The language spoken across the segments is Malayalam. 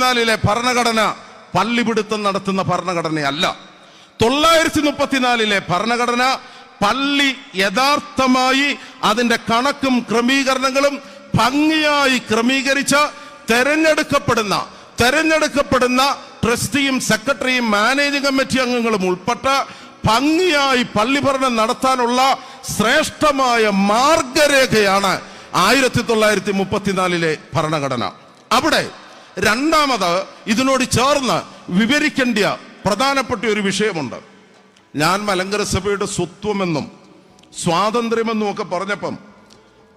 മുപ്പത്തിനാലിലെ ഭരണഘടന പള്ളിപിടുത്തം നടത്തുന്ന ഭരണഘടനയല്ല. തൊള്ളായിരത്തി മുപ്പത്തിനാലിലെ ഭരണഘടന പള്ളി യഥാർത്ഥമായി അതിന്റെ കണക്കും ക്രമീകരണങ്ങളും ഭംഗിയായി ക്രമീകരിച്ച തെരഞ്ഞെടുക്കപ്പെടുന്ന തെരഞ്ഞെടുക്കപ്പെടുന്ന ട്രസ്റ്റിയും സെക്രട്ടറിയും മാനേജിംഗ് കമ്മിറ്റി അംഗങ്ങളും ഉൾപ്പെട്ട ഭംഗിയായി പള്ളി ഭരണം നടത്താനുള്ള ശ്രേഷ്ഠമായ മാർഗരേഖയാണ് ആയിരത്തി തൊള്ളായിരത്തി മുപ്പത്തിനാലിലെ ഭരണഘടന. അവിടെ രണ്ടാമത് ഇതിനോട് ചേർന്ന് വിവരിക്കേണ്ട പ്രധാനപ്പെട്ട ഒരു വിഷയമുണ്ട്. ഞാൻ മലങ്കര സഭയുടെ സ്വത്വമെന്നും സ്വാതന്ത്ര്യമെന്നും ഒക്കെ പറഞ്ഞപ്പം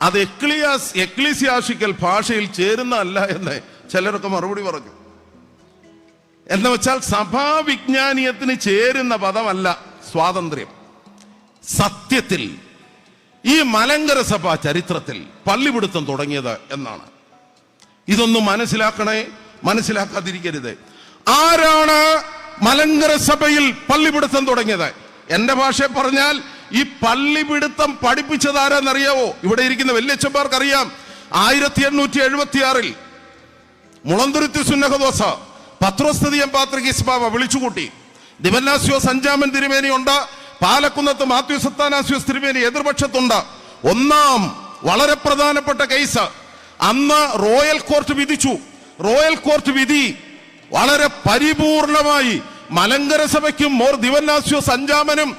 അത് എക്ലിയാസ് എക്ലിസിയാഷിക്കൽ ഭാഷയിൽ ചേരുന്നതല്ല എന്ന് ചിലരൊക്കെ മറുപടി പറഞ്ഞു. എന്ന് വെച്ചാൽ സഭാവിജ്ഞാനീയത്തിന് ചേരുന്ന പദമല്ല സ്വാതന്ത്ര്യം. സത്യത്തിൽ ഈ മലങ്കര സഭ ചരിത്രത്തിൽ പള്ളിപിടുത്തം തുടങ്ങിയത് എന്നാണ്. ഇതൊന്നും മനസ്സിലാക്കണേ. മനസ്സിലാക്കാതിരിക്കരുത്. ആരാണ് മലങ്കര സഭയിൽ പള്ളിപിടുത്തം തുടങ്ങിയത്? എന്റെ ഭാഷ പറഞ്ഞാൽ ഈ പള്ളിപിടുത്തം പഠിപ്പിച്ചത് ആരാന്നറിയാവോ ഇവിടെ ഇരിക്കുന്ന വല്യച്ഛന്മാർക്ക് അറിയാം ആയിരത്തി എണ്ണൂറ്റി എഴുപത്തി ആറിൽ മുളന്തുരുത്തി സുന്നഹദോസ പത്രോസ്തതിയം പാത്രികീസ് ബാബ വിളിച്ചുകൂട്ടി. ദിവന്നാസ്യോസ് അഞ്ചാമൻ തിരുമേനി ഉണ്ട് പാലക്കുന്നത്ത് മാത്യു സത്താനാസ്യോസ് തിരുമേനി എതിർപക്ഷത്തുണ്ട്. ഒന്നാം വളരെ പ്രധാനപ്പെട്ട കേസ് അന്ന് റോയൽ കോർട്ട് വിധിച്ചു. റോയൽ കോർട്ട് വിധി വളരെ പരിപൂർണമായി മലങ്കര സഭയ്ക്കും മോർ ദിവന്നാസ്യോസ് അഞ്ചാമനും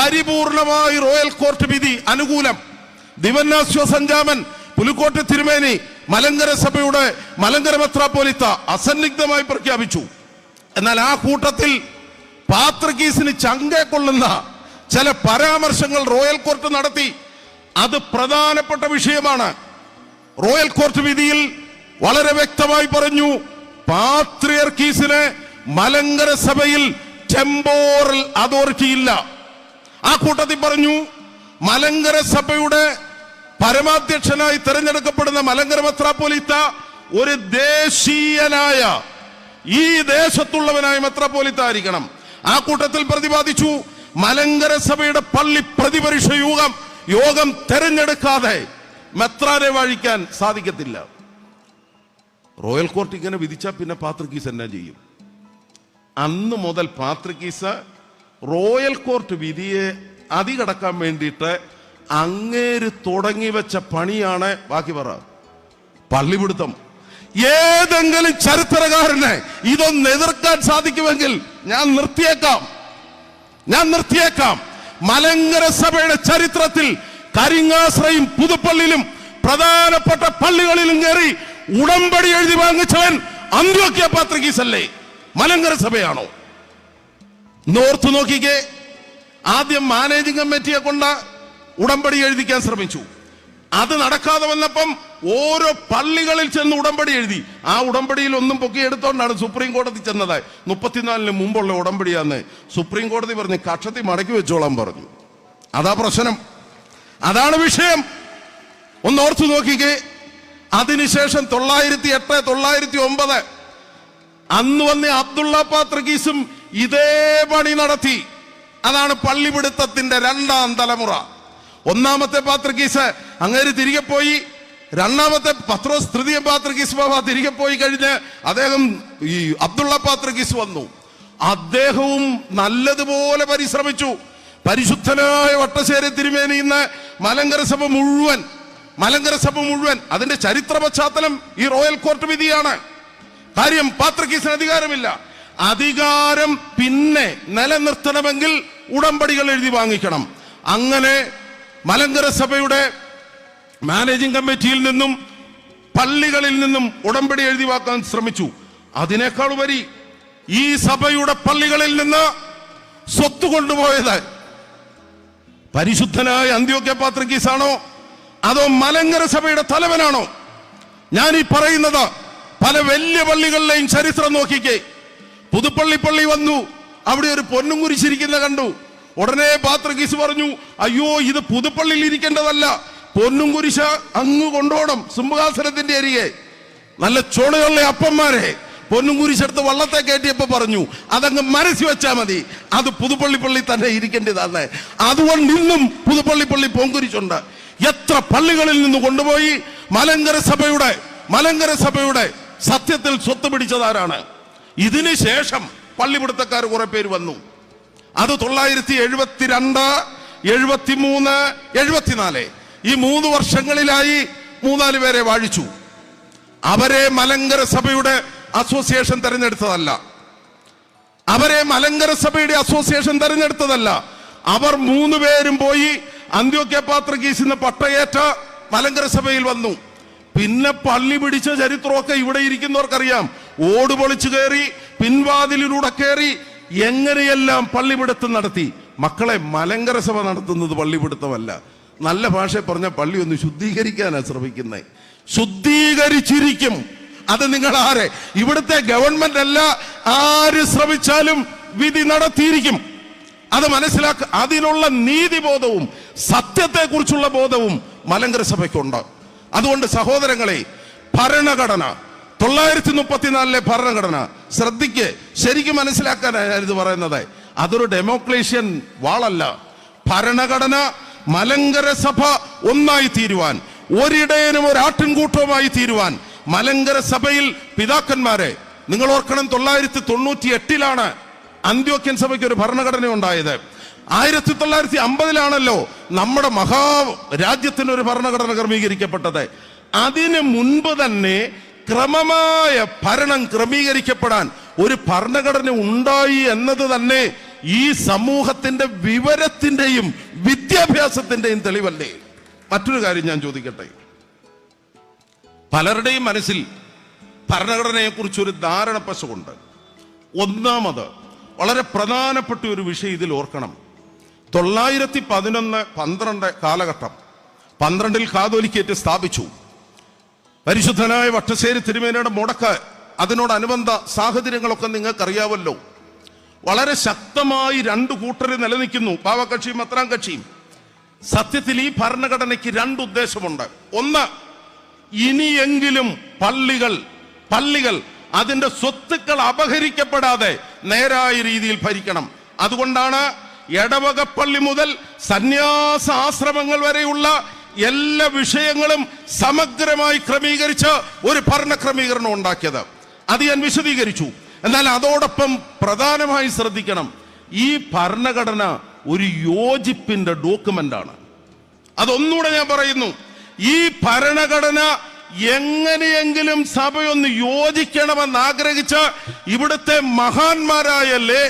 പരിപൂർണമായി റോയൽ കോർട്ട് വിധി അനുകൂലം. ദിവന്നാസ്യോസ് അഞ്ചാമൻ പുലിക്കോട്ട് തിരുമേനി മലങ്കര സഭയുടെ മലങ്കര മെത്രാപ്പോലിത്ത അസന്നിഗ്ധമായി പ്രഖ്യാപിച്ചു. എന്നാൽ ആ കൂട്ടത്തിൽ പാത്രകീസിന് ചങ്ക കൊള്ളുന്ന ചില പരാമർശങ്ങൾ റോയൽ കോർട്ട് നടത്തി. അത് പ്രധാനപ്പെട്ട വിഷയമാണ്. റോയൽ കോർട്ട് വിധിയിൽ വളരെ വ്യക്തമായി പറഞ്ഞു പാത്രിയർക്കീസിന് മലങ്കര സഭയിൽ ടെമ്പോറൽ അതോറിറ്റി ഇല്ല. ആ കൂട്ടത്തിൽ പറഞ്ഞു മലങ്കര സഭയുടെ പരമാധ്യക്ഷനായി തെരഞ്ഞെടുക്കപ്പെടുന്ന മലങ്കര മെത്രാപ്പോലിത്ത ഒരു ദേശീയനായ ഈ ദേശത്തുള്ളവനായ മെത്രാപ്പോലിത്ത ആയിരിക്കണം ആ കൂട്ടത്തിൽ പ്രതിപാദിച്ചു മലങ്കര സഭയുടെ പള്ളി പ്രതിപരീക്ഷ യോഗം യോഗം തെരഞ്ഞെടുക്കാതെ മെത്രാനെ വാഴിക്കാൻ സാധിക്കത്തില്ല. റോയൽ കോർട്ട് ഇങ്ങനെ വിധിച്ചാൽ പിന്നെ പാത്രക്കീസ് എന്നാ ചെയ്യും. അന്ന് മുതൽ പാത്രക്കീസ് റോയൽ കോർട്ട് വിധിയെ അതികടക്കാൻ വേണ്ടിയിട്ട് അങ്ങേര് തുടങ്ങി വെച്ച പണിയാണ് ബാക്കി പറ. പള്ളിപിടുത്തം. ഏതെങ്കിലും ചരിത്രകാരനെ ഇതൊന്ന് എതിർക്കാൻ സാധിക്കുമെങ്കിൽ ഞാൻ നിർത്തിയേക്കാം. ഞാൻ നിർത്തിയേക്കാം. മലങ്കര സഭയുടെ ചരിത്രത്തിൽ കരിങ്ങാശ്രയും പുതുപ്പള്ളിയിലും പ്രധാനപ്പെട്ട പള്ളികളിലും കയറി ഉടമ്പടി എഴുതി വാങ്ങിച്ചവൻ അന്ത്യോക്യ പാത്രികീസല്ലേ? മലങ്കര സഭയാണോ? നോർത്ത് നോക്കിക്കേ. ആദ്യം മാനേജിംഗ് കമ്മിറ്റിയെ കൊണ്ട് ഉടമ്പടി എഴുതിക്കാൻ ശ്രമിച്ചു. അത് നടക്കാതെ വന്നപ്പം ഓരോ പള്ളികളിൽ ചെന്ന് ഉടമ്പടി എഴുതി. ആ ഉടമ്പടിയിൽ ഒന്നും പൊക്കി എടുത്തോണ്ടാണ് സുപ്രീം കോടതി ചെന്നത് മുപ്പത്തിനാലിന് മുമ്പുള്ള ഉടമ്പടിയാന്ന് സുപ്രീം കോടതി പറഞ്ഞ് കക്ഷത്തി മടക്കി വെച്ചോളാൻ പറഞ്ഞു. അതാ പ്രശ്നം. അതാണ് വിഷയം. ഒന്ന് ഓർത്തു നോക്കിക്കേ. അതിനുശേഷം തൊള്ളായിരത്തി എട്ട് തൊള്ളായിരത്തി ഒമ്പത്. അന്ന് വന്ന അബ്ദുള്ള പാത്രകീസും ഇതേ പണി നടത്തി. അതാണ് പള്ളിപിടുത്തത്തിന്റെ രണ്ടാം തലമുറ. ഒന്നാമത്തെ പാത്രകീസ് അങ്ങേര് തിരികെ പോയി. രണ്ടാമത്തെ പത്രോസ് തൃതീയ പാത്രകീസ് ബാബ തിരികെ പോയി കഴിഞ്ഞ് അദ്ദേഹം ഈ അബ്ദുള്ള പാത്രകീസ് വന്നു. അദ്ദേഹവും നല്ലതുപോലെ പരിശ്രമിച്ചു. പരിശുദ്ധനായ വട്ടശ്ശേരി തിരുമേനി ഇന്ന് മലങ്കര സഭ മുഴുവൻ മലങ്കര സഭ മുഴുവൻ അതിന്റെ ചരിത്ര പശ്ചാത്തലം ഈ റോയൽ കോർട്ട് വിധിയാണ്. കാര്യം പാത്രക്കീസിന് അധികാരമില്ല. അധികാരം പിന്നെ നിലനിർത്തണമെങ്കിൽ ഉടമ്പടികൾ എഴുതി വാങ്ങിക്കണം. അങ്ങനെ മലങ്കര സഭയുടെ മാനേജിംഗ് കമ്മിറ്റിയിൽ നിന്നും പള്ളികളിൽ നിന്നും ഉടമ്പടി എഴുതി വാക്കാൻ ശ്രമിച്ചു. അതിനേക്കാൾ ഉപരി ഈ സഭയുടെ പള്ളികളിൽ നിന്ന് സ്വത്ത് കൊണ്ടുപോയത് പരിശുദ്ധനായ അന്ത്യോക്യ പാത്രക്കീസാണോ? അതോ മലങ്കര സഭയുടെ തലവനാണോ? ഞാൻ ഈ പറയുന്നത് പല വലിയ പള്ളികളിലെയും ചരിത്രം നോക്കിക്കേ. പുതുപ്പള്ളി പള്ളി വന്നു. അവിടെ ഒരു പൊന്നും കുരിശിരിക്കുന്ന കണ്ടു. ഉടനെ പാത്രകീസ് പറഞ്ഞു അയ്യോ ഇത് പുതുപ്പള്ളിയിൽ ഇരിക്കേണ്ടതല്ല. പൊന്നും കുരിശ അങ്ങ് കൊണ്ടോണം സിംഹാസനത്തിന്റെ അരികെ. നല്ല ചോണുകളിലെ അപ്പന്മാരെ. പൊന്നും കുരിശെടുത്ത് വള്ളത്തെ കയറ്റിയപ്പോൾ പറഞ്ഞു അതങ്ങ് മനസ്സി വെച്ചാൽ മതി. അത് പുതുപ്പള്ളി പള്ളി തന്നെ ഇരിക്കേണ്ടതാണ്. അതുകൊണ്ട് ഇന്നും പുതുപ്പള്ളി പള്ളി പൊങ്കുരിച്ചുണ്ട് എത്ര പള്ളികളിൽ നിന്ന് കൊണ്ടുപോയി? മലങ്കര സഭയുടെ മലങ്കര സഭയുടെ സത്യത്തിൽ സ്വത്ത് പിടിച്ചതാരാണ്? ഇതിനു ശേഷം പള്ളിപിടുത്തക്കാർ കുറെ പേര് വന്നു. അത് തൊള്ളായിരത്തി എഴുപത്തിരണ്ട് എഴുപത്തിമൂന്ന് എഴുപത്തിനാല്. ഈ മൂന്ന് വർഷങ്ങളിലായി മൂന്നാൽ പേരെ വാഴിച്ചു. അവരെ മലങ്കര സഭയുടെ അസോസിയേഷൻ തെരഞ്ഞെടുത്തതല്ല. അവരെ മലങ്കര സഭയുടെ അസോസിയേഷൻ തെരഞ്ഞെടുത്തതല്ല. അവർ മൂന്ന് പേരും പോയി അന്ത്യോക്യ പാത്രകീസിന്ന് പട്ടയേറ്റ മലങ്കര സഭയിൽ വന്നു. പിന്നെ പള്ളി പിടിച്ച ചരിത്രമൊക്കെ ഇവിടെ ഇരിക്കുന്നവർക്കറിയാം. ഓട് പൊളിച്ചു കയറി പിൻവാതിലിലൂടെ കയറി എങ്ങനെയെല്ലാം പള്ളിപിടുത്തം നടത്തി? മക്കളെ മലങ്കര സഭ നടത്തുന്നത് പള്ളിപിടുത്തമല്ല. നല്ല ഭാഷ പറഞ്ഞ പള്ളി ഒന്ന് ശുദ്ധീകരിക്കാനാണ് ശ്രമിക്കുന്നത് ശുദ്ധീകരിച്ചിരിക്കും. അത് നിങ്ങൾ ആരെ? ഇവിടുത്തെ ഗവൺമെന്റ് അല്ല ആര് ശ്രമിച്ചാലും വിധി നടത്തിയിരിക്കും. അത് മനസ്സിലാക്ക അതിനുള്ള നീതിബോധവും സത്യത്തെക്കുറിച്ചുള്ള ബോധവും മലങ്കര സഭയ്ക്കുണ്ട്. അതുകൊണ്ട് സഹോദരങ്ങളെ ഭരണഘടന തൊള്ളായിരത്തി മുപ്പത്തിനാലിലെ ഭരണഘടന ശ്രദ്ധിക്ക് ശരിക്കും മനസ്സിലാക്കാനാണ് ഞാനിത് പറയുന്നത്. അതൊരു ഡെമോക്രേഷ്യൻ വാളല്ല. ഭരണഘടന മലങ്കര സഭ ഒന്നായി തീരുവാൻ ഒരിടയനും ഒരാട്ടിൻകൂട്ടവുമായി തീരുവാൻ മലങ്കര സഭയിൽ പിതാക്കന്മാരെ നിങ്ങൾ ഓർക്കണം തൊള്ളായിരത്തി തൊണ്ണൂറ്റി എട്ടിലാണ് അന്ത്യോക്യൻ സഭയ്ക്ക് ഒരു ഭരണഘടന ഉണ്ടായത്. ആയിരത്തി തൊള്ളായിരത്തി അമ്പതിലാണല്ലോ നമ്മുടെ മഹാ രാജ്യത്തിന് ഒരു ഭരണഘടന ക്രമീകരിക്കപ്പെട്ടത്. അതിന് മുൻപ് തന്നെ ക്രമമായ ഭരണം ക്രമീകരിക്കപ്പെടാൻ ഒരു ഭരണഘടന ഉണ്ടായി എന്നത് തന്നെ ഈ സമൂഹത്തിന്റെ വിവരത്തിന്റെയും വിദ്യാഭ്യാസത്തിന്റെയും തെളിവല്ലേ? മറ്റൊരു കാര്യം ഞാൻ ചോദിക്കട്ടെ. പലരുടെയും മനസ്സിൽ ഭരണഘടനയെ കുറിച്ച് ഒരു ധാരണ പശുണ്ട് ഒന്നാമത് വളരെ പ്രധാനപ്പെട്ട ഒരു വിഷയം ഇതിൽ ഓർക്കണം. തൊള്ളായിരത്തി പതിനൊന്ന് പന്ത്രണ്ട് കാലഘട്ടം പന്ത്രണ്ടിൽ കാതോലിക്കേറ്റ് സ്ഥാപിച്ചു. പരിശുദ്ധനായ വട്ടശ്ശേരി തിരുമേനയുടെ മുടക്ക് അതിനോടനുബന്ധ സാഹചര്യങ്ങളൊക്കെ നിങ്ങൾക്കറിയാവല്ലോ. വളരെ ശക്തമായി രണ്ട് കൂട്ടർ നിലനിൽക്കുന്നു പാവകക്ഷിയും അത്രാം കക്ഷിയും സത്യത്തിൽ ഈ ഭരണഘടനയ്ക്ക് രണ്ട് ഉദ്ദേശമുണ്ട്. ഒന്ന് ഇനിയെങ്കിലും പള്ളികൾ പള്ളികൾ അതിന്റെ സ്വത്തുക്കൾ അപഹരിക്കപ്പെടാതെ നേരായ രീതിയിൽ ഭരിക്കണം. അതുകൊണ്ടാണ് എടവകപ്പള്ളി മുതൽ സന്യാസ ആശ്രമങ്ങൾ വരെയുള്ള എല്ലാ വിഷയങ്ങളും സമഗ്രമായി ക്രമീകരിച്ച് ഒരു ഭരണ ക്രമീകരണം ഉണ്ടാക്കിയത്. അത് ഞാൻ വിശദീകരിച്ചു. എന്നാൽ അതോടൊപ്പം പ്രധാനമായി ശ്രദ്ധിക്കണം ഈ ഭരണഘടന ഒരു യോജിപ്പിന്റെ ഡോക്യുമെന്റ് ആണ് അതൊന്നുകൂടെ ഞാൻ പറയുന്നു. ഈ ഭരണഘടന എങ്ങനെയെങ്കിലും സഭയൊന്ന് യോജിക്കണമെന്ന് ആഗ്രഹിച്ച ഇവിടുത്തെ മഹാന്മാരായല്ലേ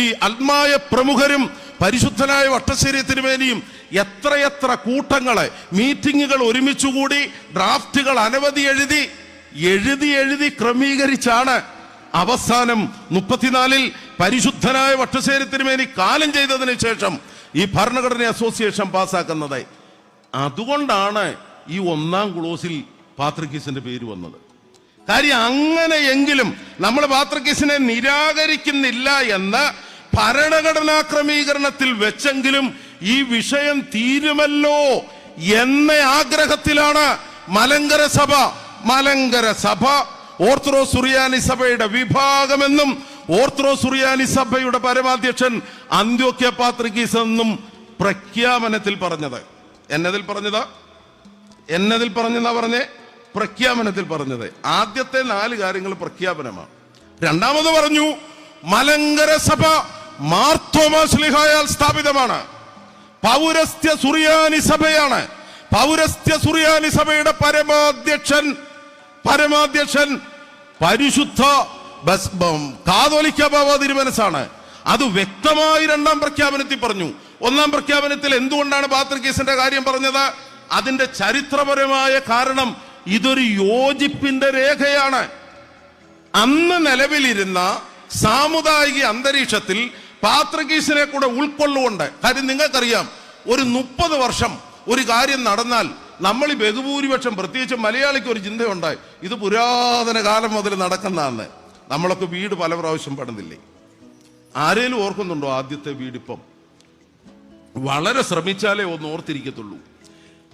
ഈ ആത്മായ പ്രമുഖരും പരിശുദ്ധനായ വട്ടശ്ശേരി തിരുമേനിയും എത്രയെത്ര കൂട്ടങ്ങളെ മീറ്റിങ്ങുകൾ ഒരുമിച്ചുകൂടി ഡ്രാഫ്റ്റുകൾ അനവധി എഴുതി എഴുതി എഴുതി ക്രമീകരിച്ചാണ് അവസാനം മുപ്പത്തിനാലിൽ പരിശുദ്ധനായ വട്ടശ്ശേരി തിരുമേനി കാലം ചെയ്തതിനു ശേഷം ഈ ഭരണഘടന അസോസിയേഷൻ പാസ്സാക്കുന്നത്. അതുകൊണ്ടാണ് ഈ ഒന്നാം ക്ലോസിൽ പാത്രക്കീസിന്റെ പേര് വന്നത്. കാര്യം അങ്ങനെയെങ്കിലും നമ്മൾ പാത്രക്കീസിനെ നിരാകരിക്കുന്നില്ല എന്ന ഭരണഘടനാ ക്രമീകരണത്തിൽ വെച്ചെങ്കിലും ഈ വിഷയം തീരുമല്ലോ എന്ന ആഗ്രഹത്തിലാണ് മലങ്കര സഭ മലങ്കര സഭ ഓർത്തഡോക്സ് സുറിയാനി സഭയുടെ വിഭാഗമെന്നും ഓർത്തഡോക്സ് സുറിയാനി സഭയുടെ പരമാധ്യക്ഷൻ അന്ത്യോക്യ പാത്രികീസ് എന്നും പ്രഖ്യാപനത്തിൽ പറഞ്ഞത്. എന്നതിൽ പറഞ്ഞത്? എന്നതിൽ പറഞ്ഞെന്നാ പറഞ്ഞേ? പ്രഖ്യാപനത്തിൽ പറഞ്ഞത്. ആദ്യത്തെ നാല് കാര്യങ്ങൾ പ്രഖ്യാപനമാണ് രണ്ടാമത് പറഞ്ഞു മലങ്കര സഭ മാർത്തോമാശ്ലിഹായാൽ സ്ഥാപിതമാണ്. പൗരസ്ത്യ സുറിയാനി സഭയാണ്. പൗരസ്ത്യ സുറിയാനി സഭയുടെ പരമാധ്യക്ഷൻ പരമാധ്യക്ഷൻ പരിശുദ്ധ കാതോലിക്ക ബാബ തിരുമനസാണ്. അത് വ്യക്തമായി രണ്ടാം പ്രഖ്യാപനത്തിൽ പറഞ്ഞു. ഒന്നാം പ്രഖ്യാപനത്തിൽ എന്തുകൊണ്ടാണ് ബാത്രികേസിന്റെ കാര്യം പറഞ്ഞത്? അതിന്റെ ചരിത്രപരമായ കാരണം ഇതൊരു യോജിപ്പിന്റെ രേഖയാണ്. അന്ന് നിലവിലിരുന്ന സാമുദായിക അന്തരീക്ഷത്തിൽ പാത്രകീസിനെ കൂടെ ഉൾക്കൊള്ളുകൊണ്ട് കാര്യം നിങ്ങൾക്കറിയാം ഒരു മുപ്പത് വർഷം ഒരു കാര്യം നടന്നാൽ നമ്മൾ ഈ ബഹുഭൂരിപക്ഷം പ്രത്യേകിച്ച് മലയാളിക്ക് ഒരു ചിന്തയുണ്ടായി. ഇത് പുരാതന കാലം മുതൽ നടക്കുന്നതാണ്. നമ്മളൊക്കെ വീട് പല പ്രാവശ്യം പണിതില്ലേ? ആരേലും ഓർക്കുന്നുണ്ടോ ആദ്യത്തെ വീടിപ്പം? വളരെ ശ്രമിച്ചാലേ ഒന്ന് ഓർത്തിരിക്കത്തുള്ളൂ.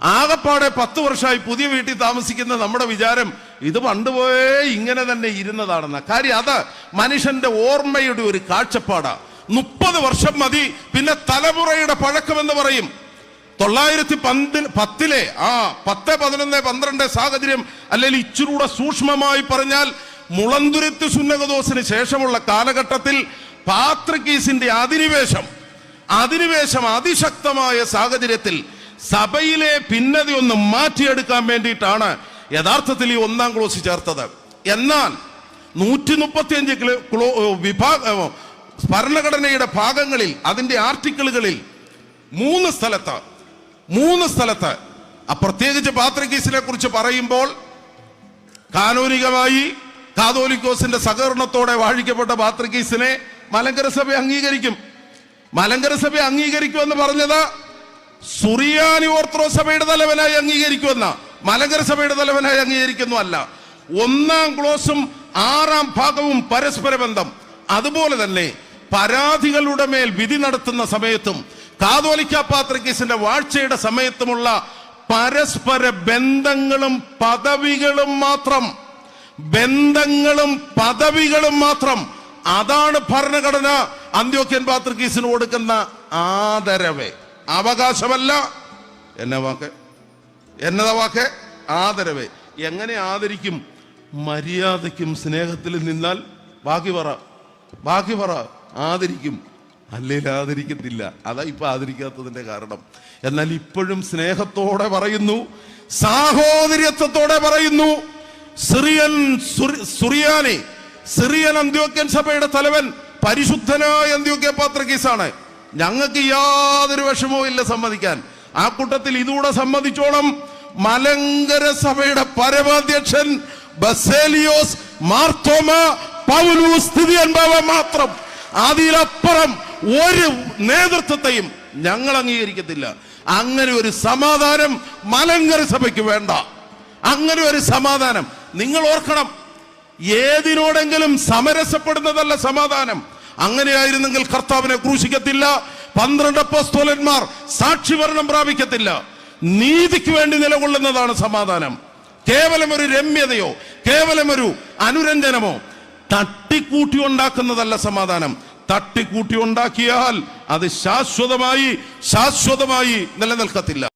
ആകപ്പാടെ പത്ത് വർഷമായി പുതിയ വീട്ടിൽ താമസിക്കുന്ന നമ്മുടെ വിചാരം ഇത് പണ്ടുപോയേ ഇങ്ങനെ തന്നെ ഇരുന്നതാണെന്ന കാര്യം. അത് മനുഷ്യന്റെ ഓർമ്മയുടെ ഒരു കാഴ്ചപ്പാടാ. മുപ്പത് വർഷം മതി പിന്നെ തലമുറയുടെ പഴക്കമെന്ന് പറയും. തൊള്ളായിരത്തി പന്തി പത്തിലെ ആ പത്ത് പതിനൊന്ന് പന്ത്രണ്ട് സാഹചര്യം അല്ലെങ്കിൽ ഇച്ചിരൂടെ സൂക്ഷ്മമായി പറഞ്ഞാൽ മുളന്തുരുത്ത് സുന്നകദോസിന് ശേഷമുള്ള കാലഘട്ടത്തിൽ പാത്രകീസിന്റെ അധിനിവേശം അധിനിവേശം അതിശക്തമായ സാഹചര്യത്തിൽ സഭയിലെ ഭിന്നത ഒന്ന് മാറ്റിയെടുക്കാൻ വേണ്ടിയിട്ടാണ് യഥാർത്ഥത്തിൽ ഈ ഒന്നാം ക്ലോസ് ചേർത്തത്. എന്നാൽ നൂറ്റി ക്ലോ വിഭാഗ ഭരണഘടനയുടെ ഭാഗങ്ങളിൽ അതിന്റെ ആർട്ടിക്കിളുകളിൽ മൂന്ന് സ്ഥലത്ത് മൂന്ന് സ്ഥലത്ത് പ്രത്യേകിച്ച് പാത്രകീസിനെ കുറിച്ച് പറയുമ്പോൾ കാനൂനികമായി കാതോലിക്കോസിന്റെ സഹകരണത്തോടെ വാഴിക്കപ്പെട്ട പാത്രകീസിനെ മലങ്കര സഭ അംഗീകരിക്കും. മലങ്കര സഭ അംഗീകരിക്കുമെന്ന് പറഞ്ഞത് സുറിയാനി ഓർത്തഡോക്സ് സഭയുടെ തലവനായി അംഗീകരിക്കുമെന്ന മലങ്കര സഭയുടെ തലവനായി അംഗീകരിക്കുന്നു അല്ല ഒന്നാം ക്ലോസും ആറാം ഭാഗവും പരസ്പര ബന്ധം അതുപോലെ തന്നെ പരാതികളുടെ മേൽ വിധി നടത്തുന്ന സമയത്തും കാതോലിക്ക പാത്രികീസിന്റെ വാഴ്ചയുടെ സമയത്തുമുള്ള പരസ്പര ബന്ധങ്ങളും പദവികളും മാത്രം ബന്ധങ്ങളും പദവികളും മാത്രം. അതാണ് ഭരണഘടന അന്ത്യോക്യൻ പാത്രികീസിന് കൊടുക്കുന്ന ആദരവ്. അവകാശമല്ല. എന്നെ വാക്ക്? എന്നതാ വാക്ക്? ആദരവ്. എങ്ങനെ ആദരിക്കും? മര്യാദയ്ക്കും സ്നേഹത്തിലും നിന്നാൽ ബാക്കി പറ. ബാക്കി പറ. ആദരിക്കും. അല്ലെങ്കിൽ ആദരിക്കത്തില്ല. അതാ ഇപ്പൊ ആദരിക്കാത്തതിന്റെ കാരണം. എന്നാൽ ഇപ്പോഴും സ്നേഹത്തോടെ പറയുന്നു. സാഹോദര്യത്വത്തോടെ പറയുന്നു. സിറിയൻ സുറിയാനെ സിറിയൻ അന്ത്യോക്യൻ സഭയുടെ തലവൻ പരിശുദ്ധനായ അന്ത്യോക്യ പാത്രക്കീസാണ് ഞങ്ങൾക്ക് യാതൊരു വിഷമവും ഇല്ല സമ്മതിക്കാൻ. ആ കൂട്ടത്തിൽ ഇതുകൂടെ സമ്മതിച്ചോളം മലങ്കര സഭയുടെ പരമാധ്യക്ഷൻ ബസേലിയോസ് മാർത്തോമ പൗലൂസ് സ്ഥിതിയൻഭാവം മാത്രം. അതിലപ്പുറം ഒരു നേതൃത്വത്തെയും ഞങ്ങൾ അംഗീകരിക്കത്തില്ല. അങ്ങനെ ഒരു സമാധാനം മലങ്കര സഭയ്ക്ക് വേണ്ട. അങ്ങനെ ഒരു സമാധാനം നിങ്ങൾ ഓർക്കണം. ഏതിനോടെങ്കിലും സമരസപ്പെടുന്നതല്ല സമാധാനം. അങ്ങനെയായിരുന്നെങ്കിൽ കർത്താവിനെ ക്രൂശിക്കത്തില്ല. പന്ത്രണ്ട് അപ്പോസ്തോലന്മാർ സാക്ഷിഭരണം പ്രാപിക്കത്തില്ല. നീതിക്ക് വേണ്ടി നിലകൊള്ളുന്നതാണ് സമാധാനം. കേവലം ഒരു രമ്യതയോ കേവലം ഒരു അനുരഞ്ജനമോ തട്ടിക്കൂട്ടി ഉണ്ടാക്കുന്നതല്ല സമാധാനം. തട്ടിക്കൂട്ടി ഉണ്ടാക്കിയാൽ അത് ശാശ്വതമായി ശാശ്വതമായി നിലനിൽക്കത്തില്ല.